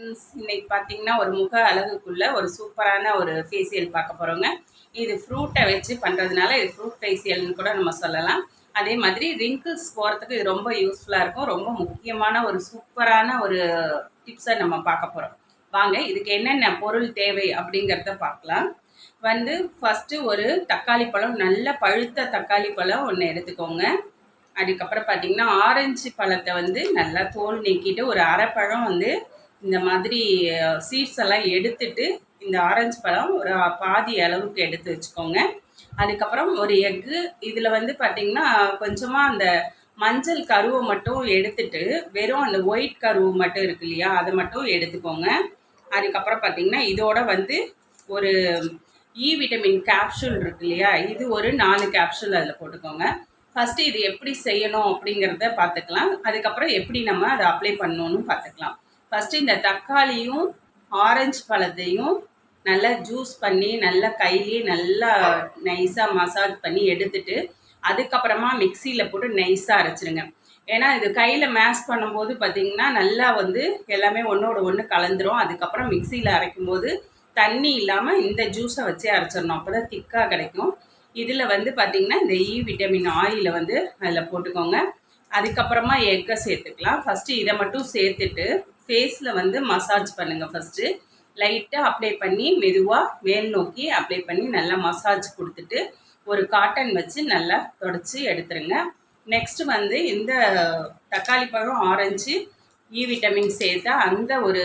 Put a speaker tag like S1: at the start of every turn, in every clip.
S1: இன்னைக்கு பார்த்தீங்கன்னா ஒரு முக அழகுக்குள்ள ஒரு சூப்பரான ஒரு ஃபேஷியல் பார்க்க போகிறோங்க இது ஃப்ரூட்டை வச்சு பண்ணுறதுனால இது ஃப்ரூட் ஃபேஷியல்னு கூட நம்ம சொல்லலாம். அதே மாதிரி ரிங்கிள்ஸ் போகிறதுக்கு இது ரொம்ப யூஸ்ஃபுல்லாக இருக்கும். ரொம்ப முக்கியமான ஒரு சூப்பரான ஒரு டிப்ஸை நம்ம பார்க்க போகிறோம் வாங்க இதுக்கு என்னென்ன பொருள் தேவை அப்படிங்கிறத பார்க்கலாம். வந்து ஃபஸ்ட்டு ஒரு தக்காளி பழம் நல்ல பழுத்த தக்காளி பழம் ஒன்று எடுத்துக்கோங்க. அதுக்கப்புறம் பார்த்தீங்கன்னா ஆரஞ்சு பழத்தை வந்து நல்லா தோல் நீக்கிட்டு ஒரு அரைப்பழம் வந்து இந்த மாதிரி சீட்ஸ் எல்லாம் எடுத்துட்டு இந்த ஆரஞ்சு பழம் ஒரு பாதி அளவுக்கு எடுத்து வச்சுக்கோங்க. அதுக்கப்புறம் ஒரு எக்கு இதில் வந்து பார்த்திங்கன்னா கொஞ்சமாக அந்த மஞ்சள் கருவை மட்டும் எடுத்துட்டு வெறும் அந்த ஒயிட் கருவு மட்டும் இருக்கு இல்லையா அதை மட்டும் எடுத்துக்கோங்க. அதுக்கப்புறம் பார்த்திங்கன்னா இதோட வந்து ஒரு இ விட்டமின் கேப்சூல் இருக்கு இல்லையா இது ஒரு நாலு கேப்சூல் அதில் போட்டுக்கோங்க. ஃபஸ்ட்டு இது எப்படி செய்யணும் அப்படிங்கிறத பார்த்துக்கலாம் அதுக்கப்புறம் எப்படி நம்ம அதை அப்ளை பண்ணணும்னு பார்த்துக்கலாம் ஃபஸ்ட்டு இந்த தக்காளியும் ஆரஞ்சு பழத்தையும் நல்லா ஜூஸ் பண்ணி நல்லா கையிலேயே நல்லா நைஸாக மசாஜ் பண்ணி எடுத்துட்டு அதுக்கப்புறமா மிக்சியில் போட்டு நைஸாக அரைச்சிடுங்க ஏன்னா இது கையில் மேஷ் பண்ணும்போது பார்த்திங்கன்னா நல்லா வந்து எல்லாமே ஒன்றோட ஒன்று கலந்துரும். அதுக்கப்புறம் மிக்சியில் அரைக்கும் போது தண்ணி இல்லாமல் இந்த ஜூஸை வச்சு அரைச்சிடணும். அப்போ தான் திக்காக கிடைக்கும். இதில் வந்து பார்த்திங்கன்னா இந்த இ விட்டமின் ஆயிலை வந்து அதில் போட்டுக்கோங்க. அதுக்கப்புறமா எக்கை சேர்த்துக்கலாம். ஃபஸ்ட்டு இதை மட்டும் சேர்த்துட்டு ஃபேஸில் வந்து மசாஜ் பண்ணுங்கள் ஃபஸ்ட்டு லைட்டாக அப்ளை பண்ணி மெதுவாக மேல் நோக்கி அப்ளை பண்ணி நல்லா மசாஜ் கொடுத்துட்டு ஒரு காட்டன் வச்சு நல்லா தொடச்சி எடுத்துருங்க. நெக்ஸ்ட் வந்து இந்த தக்காளி பழம் ஆரஞ்சு இ விட்டமின் சேர்த்தா அந்த ஒரு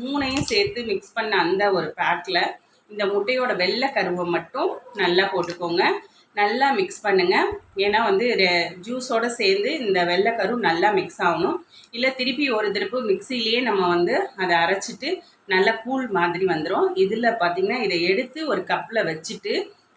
S1: மூணையும் சேர்த்து மிக்ஸ் பண்ண அந்த ஒரு பேக்கில் இந்த முட்டையோட வெள்ளை கருவை மட்டும் நல்லா போட்டுக்கோங்க. நல்லா மிக்ஸ் பண்ணுங்கள் ஏன்னா வந்து ஜூஸோடு சேர்ந்து இந்த வெள்ளைக்கரு நல்லா மிக்ஸ் ஆகணும். இல்லை திருப்பி ஒரு திருப்பு மிக்சிலேயே நம்ம வந்து அதை அரைச்சிட்டு நல்லா கூழ் மாதிரி வந்துடும் இதில் பார்த்திங்கன்னா இதை எடுத்து ஒரு கப்பில் வச்சுட்டு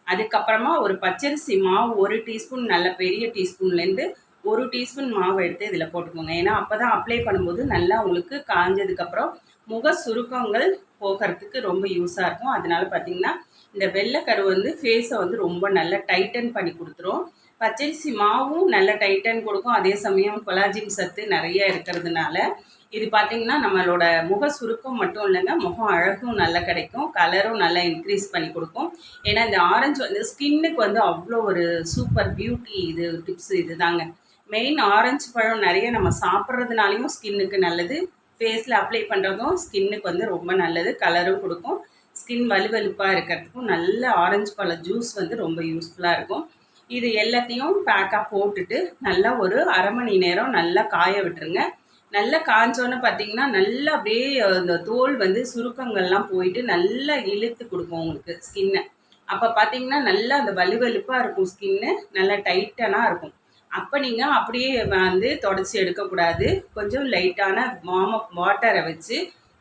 S1: அதுக்கப்புறமா ஒரு பச்சரிசி மாவு ஒரு டீஸ்பூன் நல்ல பெரிய டீஸ்பூன்லேருந்து ஒரு டீஸ்பூன் மாவு எடுத்து இதில் போட்டுக்கோங்க. ஏன்னா அப்போ தான் அப்ளை பண்ணும்போது நல்லா உங்களுக்கு காஞ்சதுக்கப்புறம் முக சுருக்கங்கள் போகிறதுக்கு ரொம்ப யூஸாக இருக்கும். அதனால பார்த்திங்கன்னா இந்த வெள்ளைக்கரு வந்து ஃபேஸை வந்து ரொம்ப நல்லா டைட்டன் பண்ணி கொடுத்துரும். பச்சரிசி மாவும் நல்ல டைட்டன் கொடுக்கும். அதே சமயம் கொலாஜின் சத்து நிறைய இருக்கிறதுனால இது பார்த்திங்கன்னா நம்மளோட முக சுருக்கம் மட்டும் இல்லைங்க முகம் அழகும் நல்லா கிடைக்கும். கலரும் நல்லா இன்க்ரீஸ் பண்ணி கொடுக்கும். ஏன்னா இந்த ஆரஞ்சு வந்து ஸ்கின்னுக்கு வந்து அவ்வளோ ஒரு சூப்பர் பியூட்டி இது டிப்ஸ் இது தாங்க மெயின் ஆரஞ்சு பழம் நிறைய நம்ம சாப்பிட்றதுனாலையும் ஸ்கின்னுக்கு நல்லது. ஃபேஸில் அப்ளை பண்ணுறதும் ஸ்கின்னுக்கு வந்து ரொம்ப நல்லது. கலரும் கொடுக்கும். ஸ்கின் வலுவலுப்பாக இருக்கிறதுக்கும் நல்ல ஆரஞ்சு பழ ஜூஸ் வந்து ரொம்ப யூஸ்ஃபுல்லாக இருக்கும். இது எல்லாத்தையும் பேக்காக போட்டுட்டு நல்லா ஒரு அரை மணி நேரம் நல்லா காய விட்டுருங்க. நல்லா காஞ்சோன்னு பார்த்தீங்கன்னா நல்லா அப்படியே அந்த தோல் வந்து சுருக்கங்கள்லாம் போயிட்டு நல்லா இழுத்து கொடுக்கும் உங்களுக்கு ஸ்கின்னை அப்போ பார்த்தீங்கன்னா நல்லா அந்த வலுவலுப்பாக இருக்கும் ஸ்கின்னு நல்லா டைட்டனாக இருக்கும். அப்போ நீங்கள் அப்படியே வந்து தொடச்சி எடுக்கக்கூடாது. கொஞ்சம் லைட்டான மாம வாட்டரை வச்சு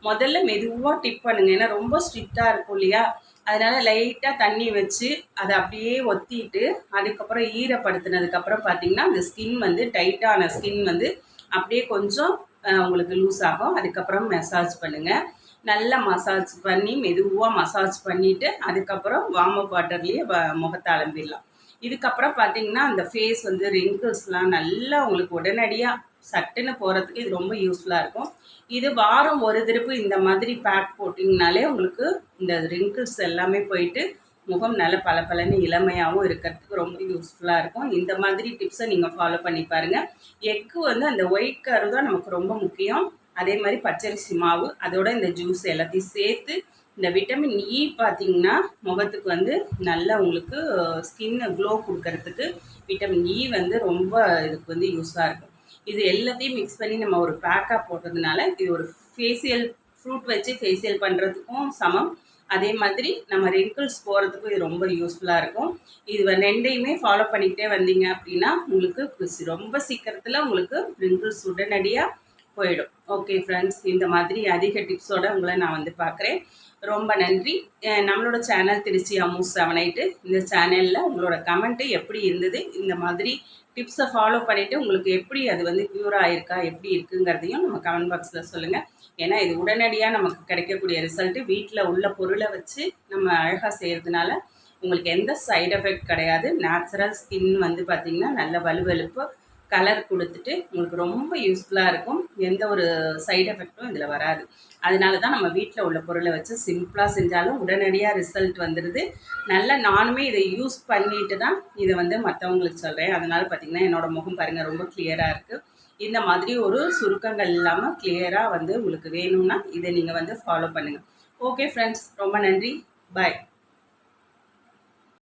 S1: முதல்ல மெதுவாக டிப் பண்ணுங்கள் ஏன்னா ரொம்ப ஸ்ட்ரிக்டாக இருக்கும் இல்லையா? அதனால் லைட்டாக தண்ணி வச்சு அதை அப்படியே ஒத்திட்டு அதுக்கப்புறம் ஈரப்படுத்தினதுக்கப்புறம் பார்த்தீங்கன்னா அந்த ஸ்கின் வந்து டைட்டான ஸ்கின் வந்து அப்படியே கொஞ்சம் உங்களுக்கு லூஸ் ஆகும். அதுக்கப்புறம் மசாஜ் பண்ணுங்கள் நல்லா மசாஜ் பண்ணி மெதுவாக மசாஜ் பண்ணிவிட்டு அதுக்கப்புறம் வார்ம் அப் வாட்டர்லேயே முகத்தை அலம்பிடலாம். இதுக்கப்புறம் பார்த்தீங்கன்னா அந்த ஃபேஸ் வந்து ரிங்கிள்ஸ்லாம் நல்லா உங்களுக்கு உடனடியாக சட்டுன்னு போகிறதுக்கு இது ரொம்ப யூஸ்ஃபுல்லாக இருக்கும். இது வாரம் ஒரு திருப்பு இந்த மாதிரி பேக் போட்டிங்கனாலே உங்களுக்கு இந்த ரிங்கிள்ஸ் எல்லாமே போயிட்டு முகம் நல்ல பல பலன்னு இளமையாகவும் இருக்கிறதுக்கு ரொம்ப யூஸ்ஃபுல்லாக இருக்கும். இந்த மாதிரி டிப்ஸை நீங்கள் ஃபாலோ பண்ணி பாருங்கள் எக்கு வந்து அந்த ஒயிட் கரு தான் நமக்கு ரொம்ப முக்கியம். அதே மாதிரி பச்சரிசி மாவு அதோட இந்த ஜூஸ் எல்லாத்தையும் சேர்த்து இந்த விட்டமின் இ e பார்த்தீங்கன்னா முகத்துக்கு வந்து நல்லா உங்களுக்கு ஸ்கின்னு க்ளோ கொடுக்கறதுக்கு விட்டமின் இ e வந்து ரொம்ப இதுக்கு வந்து யூஸாக இருக்கும். இது எல்லாத்தையும் மிக்ஸ் பண்ணி நம்ம ஒரு பேக்காக போட்டதுனால இது ஒரு ஃபேஷியல் ஃப்ரூட் வச்சு ஃபேஷியல் பண்ணுறதுக்கும் சமம். அதே மாதிரி நம்ம ரிங்கிள்ஸ் போகிறதுக்கும் இது ரொம்ப யூஸ்ஃபுல்லாக இருக்கும். இது ரெண்டையுமே ஃபாலோ பண்ணிக்கிட்டே வந்தீங்க அப்படின்னா உங்களுக்கு ரொம்ப சீக்கிரத்தில் உங்களுக்கு ரிங்கிள்ஸ் உடனடியாக போயிடும். ஓகே ஃப்ரெண்ட்ஸ் இந்த மாதிரி அதிக டிப்ஸோடு உங்களை நான் வந்து பார்க்குறேன். ரொம்ப நன்றி. நம்மளோட channel Trichy Ammu seven eight இந்த சேனலில் உங்களோட கமெண்ட்டு எப்படி இருந்தது இந்த மாதிரி டிப்ஸை ஃபாலோ பண்ணிவிட்டு உங்களுக்கு எப்படி அது வந்து க்யூர் ஆகிருக்கா எப்படி இருக்குங்கிறதையும் நம்ம கமெண்ட் பாக்ஸில் சொல்லுங்கள் ஏன்னா இது உடனடியாக நமக்கு கிடைக்கக்கூடிய ரிசல்ட்டு வீட்டில் உள்ள பொருளை வச்சு நம்ம அழகாக செய்கிறதுனால உங்களுக்கு எந்த சைட் எஃபெக்ட் கிடையாது. நேச்சுரல் ஸ்கின் வந்து பார்த்திங்கன்னா நல்ல வலுவெலுப்பு கலர் கொடுத்துட்டு உங்களுக்கு ரொம்ப யூஸ்ஃபுல்லாக இருக்கும். எந்த ஒரு சைடு எஃபெக்ட்டும் இதில் வராது. அதனால தான் நம்ம வீட்டில் உள்ள பொருளை வச்சு சிம்பிளாக செஞ்சாலும் உடனடியாக ரிசல்ட் வந்துடுது நல்லா நானுமே இதை யூஸ் பண்ணிட்டு தான் இதை வந்து மற்றவங்களுக்கு சொல்கிறேன் அதனால் பார்த்திங்கன்னா என்னோடய முகம் பாருங்கள் ரொம்ப கிளியராக இருக்குது இந்த மாதிரி ஒரு சுருக்கங்கள் இல்லாமல் கிளியராக வந்து உங்களுக்கு வேணும்னா இதை நீங்கள் வந்து ஃபாலோ பண்ணுங்கள் ஓகே ஃப்ரெண்ட்ஸ் ரொம்ப நன்றி. பாய்